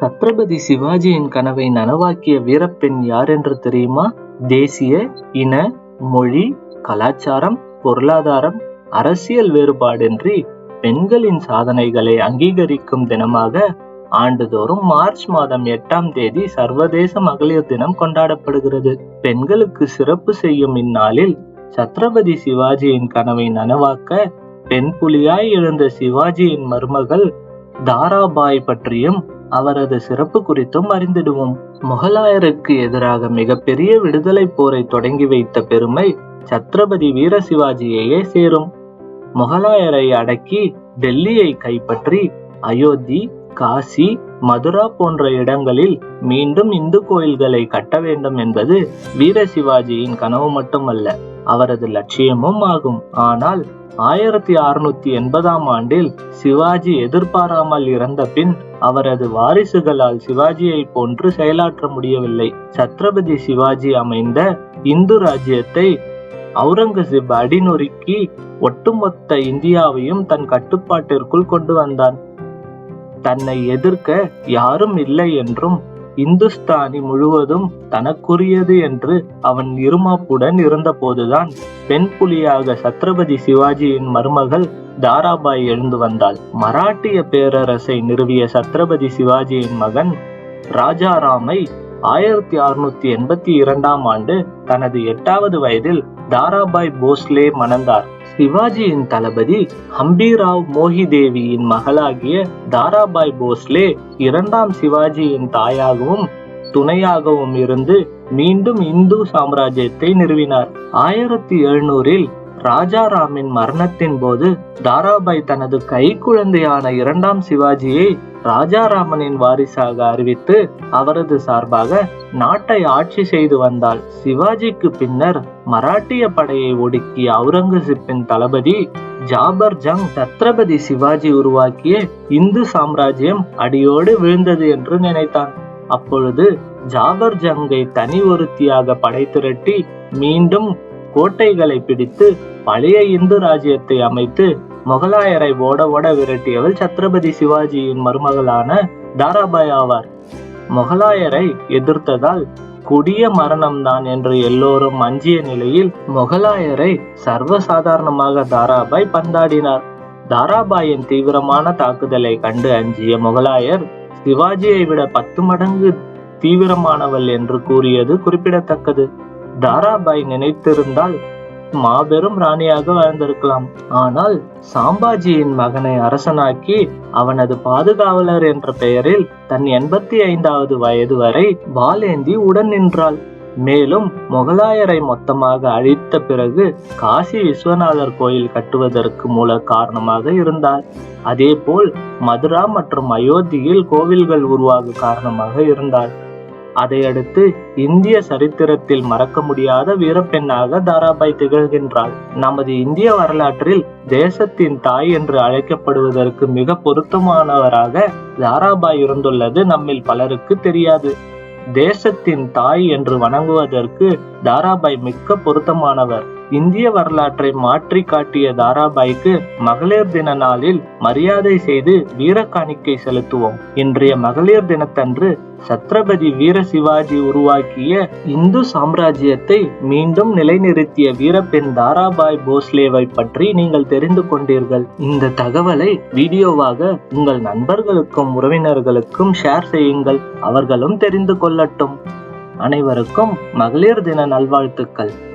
சத்ரபதி சிவாஜியின் கனவை நனவாக்கிய வீரப்பெண் யார் என்று தெரியுமா? தேசிய இன மொழி கலாச்சாரம் பொருளாதாரம் அரசியல் வேறுபாடின்றி பெண்களின் சாதனைகளை அங்கீகரிக்கும் தினமாக ஆண்டுதோறும் மார்ச் மாதம் எட்டாம் தேதி சர்வதேச மகளிர் தினம் கொண்டாடப்படுகிறது. பெண்களுக்கு சிறப்பு செய்யும் இந்நாளில் சத்ரபதி சிவாஜியின் கனவை நனவாக்க பெண் புலியாய் எழுந்த சிவாஜியின் மருமகள் தாராபாய் பற்றியும் அவரது சிறப்பு குறித்தும் அறிந்திடுவோம். முகலாயருக்கு எதிராக மிகப்பெரிய விடுதலை போரை தொடங்கி வைத்த பெருமை சத்ரபதி வீர சிவாஜியையே சேரும். முகலாயரை அடக்கி டெல்லியை கைப்பற்றி அயோத்தி காசி மதுரா போன்ற இடங்களில் மீண்டும் இந்து கோயில்களை கட்ட வேண்டும் என்பது வீர சிவாஜியின் கனவு மட்டுமல்ல அவரது லட்சியமும் ஆகும். ஆனால் ஆயிரத்தி அறுநூத்தி எண்பதாம் ஆண்டில் சிவாஜி எதிர்பாராமல் இறந்த பின் அவரது வாரிசுகளால் சிவாஜியை போன்று செயலாற்ற முடியவில்லை. சத்ரபதி சிவாஜி அமைந்த இந்து ராஜ்யத்தை அவுரங்கசீப் அடிநொறுக்கி ஒட்டுமொத்த இந்தியாவையும் தன் கட்டுப்பாட்டிற்குள் கொண்டு வந்தான். தன்னை எதிர்க்க யாரும் இல்லை என்றும் இந்துஸ்தானி முழுவதும் தனக்குரியது என்று அவன் இருமாப்புடன் இருந்தபோதுதான் பெண் புலியாக சத்ரபதி சிவாஜியின் மருமகள் தாராபாய் எழுந்து வந்தாள். மராட்டிய பேரரசை நிறுவிய சத்ரபதி சிவாஜியின் மகன் ராஜாராமை ஆயிரத்தி அறுநூத்தி எண்பத்தி இரண்டாம் ஆண்டு தனது எட்டாவது வயதில் தாராபாய் போஸ்லே மணந்தார். சிவாஜியின் தளபதி ஹம்பிராவ் மோஹிதேவியின் மகளாகிய தாராபாய் போஸ்லே இரண்டாம் சிவாஜியின் தாயாகவும் துணையாகவும் இருந்து மீண்டும் இந்து சாம்ராஜ்யத்தை நிறுவினார். ஆயிரத்தி எழுநூறில் ராஜாராமின் மரணத்தின் போது தாராபாய் தனது கை குழந்தையான இரண்டாம் சிவாஜியை ராஜாராமனின் வாரிசாக அறிவித்து அவரது சார்பாக நாட்டை ஆட்சி செய்து வந்தாள். சிவாஜிக்கு பின்னர் மராட்டிய படையை ஒடுக்கிய அவுரங்கசீப்பின் தளபதி ஜாபர் ஜங் சத்ரபதி சிவாஜி உருவாக்கிய இந்து சாம்ராஜ்யம் அடியோடு விழுந்தது என்று நினைத்தான். அப்பொழுது ஜாபர் ஜங்கை தனி ஒருத்தியாக படை திரட்டி மீண்டும் கோட்டைகளை பிடித்து பழைய இந்து ராஜ்யத்தை அமைத்து முகலாயரை ஓட ஓட விரட்டியவள் சத்ரபதி சிவாஜியின் மருமகளான தாராபாய் ஆவார். முகலாயரை எதிர்த்ததால் கொடிய மரணம்தான் என்று எல்லோரும் அஞ்சிய நிலையில் முகலாயரை சர்வசாதாரணமாக தாராபாய் பந்தாடினார். தாராபாயின் தீவிரமான தாக்குதலை கண்டு அஞ்சிய முகலாயர் சிவாஜியை விட பத்து மடங்கு தீவிரமானவள் என்று கூறியது குறிப்பிடத்தக்கது. தாராபாய் நினைத்திருந்தால் மாபெரும் ராணியாக வாழ்ந்திருக்கலாம். ஆனால் சாம்பாஜியின் மகனை அரசனாக்கி அவனது பாதுகாவலர் என்ற பெயரில் தன் எண்பத்தி ஐந்தாவது வயது வரை வாலேந்தி உடன் நின்றாள். மேலும் முகலாயரை மொத்தமாக அழித்த பிறகு காசி விஸ்வநாதர் கோயில் கட்டுவதற்கு மூல காரணமாக இருந்தார். அதேபோல் மதுரா மற்றும் அயோத்தியில் கோவில்கள் உருவாக காரணமாக இருந்தார். அதையடுத்து இந்திய சரித்திரத்தில் மறக்க முடியாத வீரப்பெண்ணாக தாராபாய் திகழ்கின்றாள். நமது இந்திய வரலாற்றில் தேசத்தின் தாய் என்று அழைக்கப்படுவதற்கு மிக பொருத்தமானவராக தாராபாய் இருந்துள்ளது நம்மில் பலருக்கு தெரியாது. தேசத்தின் தாய் என்று வணங்குவதற்கு தாராபாய் மிக்க பொருத்தமானவர். இந்திய வரலாற்றை மாற்றி காட்டிய தாராபாய்க்கு மகளிர் தின நாளில் மரியாதை செய்து வீர காணிக்கை செலுத்துவோம். இன்றைய மகளிர் தினத்தன்று சத்ரபதி வீர சிவாஜி உருவாக்கிய இந்து சாம்ராஜ்யத்தை மீண்டும் நிலைநிறுத்திய வீரப்பெண் தாராபாய் போஸ்லேவை பற்றி நீங்கள் தெரிந்து கொண்டீர்கள். இந்த தகவலை வீடியோவாக உங்கள் நண்பர்களுக்கும் உறவினர்களுக்கும் ஷேர் செய்யுங்கள். அவர்களும் தெரிந்து கொள்ளட்டும். அனைவருக்கும் மகளிர் தின நல்வாழ்த்துக்கள்.